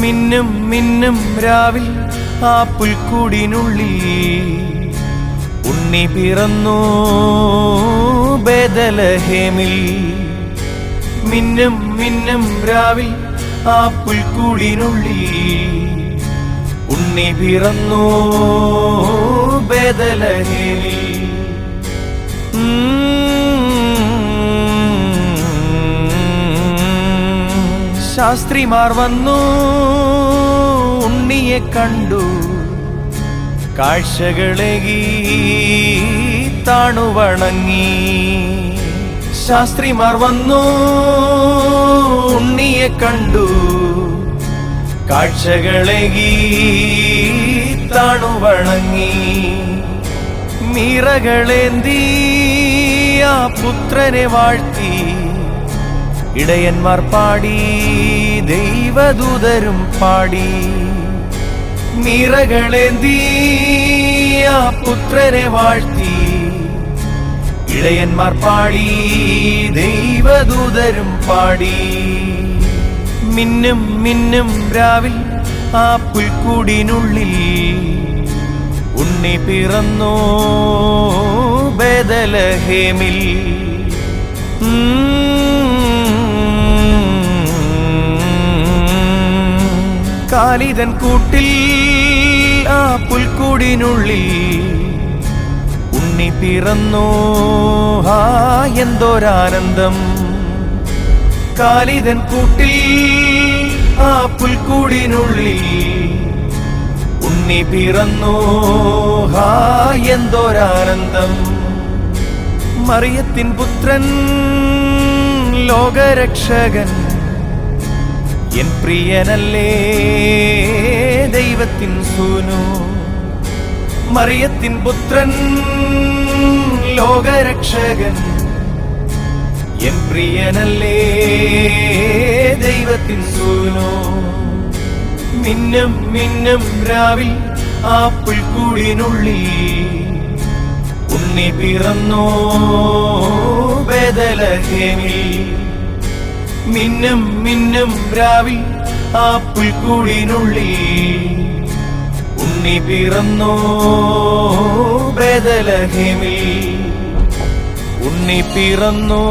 മിന്നും മിന്നും രാവിൽ ആ പുൽക്കൂടിനുള്ളിൽ ഉണ്ണി പിറന്നു ബേദലഹേമിൽ. മിന്നും മിന്നും രാവിൽ ആ പുൽക്കൂടിനുള്ളിൽ. ഉണ്ണി പിറന്നു ബേദലഹേമിൽ. ശാസ്ത്രിമാർ വന്നു ഉണ്ണിയെ കണ്ടു. കാഴ്ചകളേകി താണുവണങ്ങി ശാസ്ത്രിമാർ വന്നു ഉണ്ണിയെ കണ്ടു. കാഴ്ചകളേകി താണുവണങ്ങി മീറകളേന്തി ആ പുത്രനെ വാഴ്ത്തി. ഇടയന്മാർ പാടി ദൈവദൂതരും പാടി. മീറകളേന്തി ആ പുത്രനെ വാഴ്ത്തി. ഇടയന്മാർ പാടി ദൈവദൂതരും പാടി. മിന്നും മിന്നും രാവിൽ ആ പുൽക്കൂടിനുള്ളിൽ ഉണ്ണി പിറന്നു ബേദലഹേമിൽ. കാലിതൻ കൂട്ടിൽ ആ പുൽക്കൂടിനുള്ളിൽ ഉണ്ണി പിറന്നു. ഹാ എന്തോരാനന്ദം. കാലിതൻ കൂട്ടിൽ ആ പുൽക്കൂടിനുള്ളിൽ ഉണ്ണി പിറന്നു. ഹാ എന്തോരാനന്ദം. മറിയത്തിൻ പുത്രൻ ലോകരക്ഷകൻ. എൻ പ്രിയനല്ലേ ദൈവത്തിൻ സൂനു. മറിയത്തിൻ പുത്രൻ ലോകരക്ഷകൻ. എൻ പ്രിയനല്ലേ ദൈവത്തിൻ സൂനോ. മിന്നും മിന്നും രാവിൽ ആ പുൽക്കൂടിനുള്ളിൽ ഉണ്ണി പിറന്നോ ബേദലഹേമിൽ. മിന്നും മിന്നും രാവിൽ ആ പുൽക്കൂടിനുള്ളിൽ ഉണ്ണി പിറന്നു ബേദലഹേമിൽ ഉണ്ണി പിറന്നു.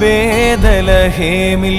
ബേദലഹേമിൽ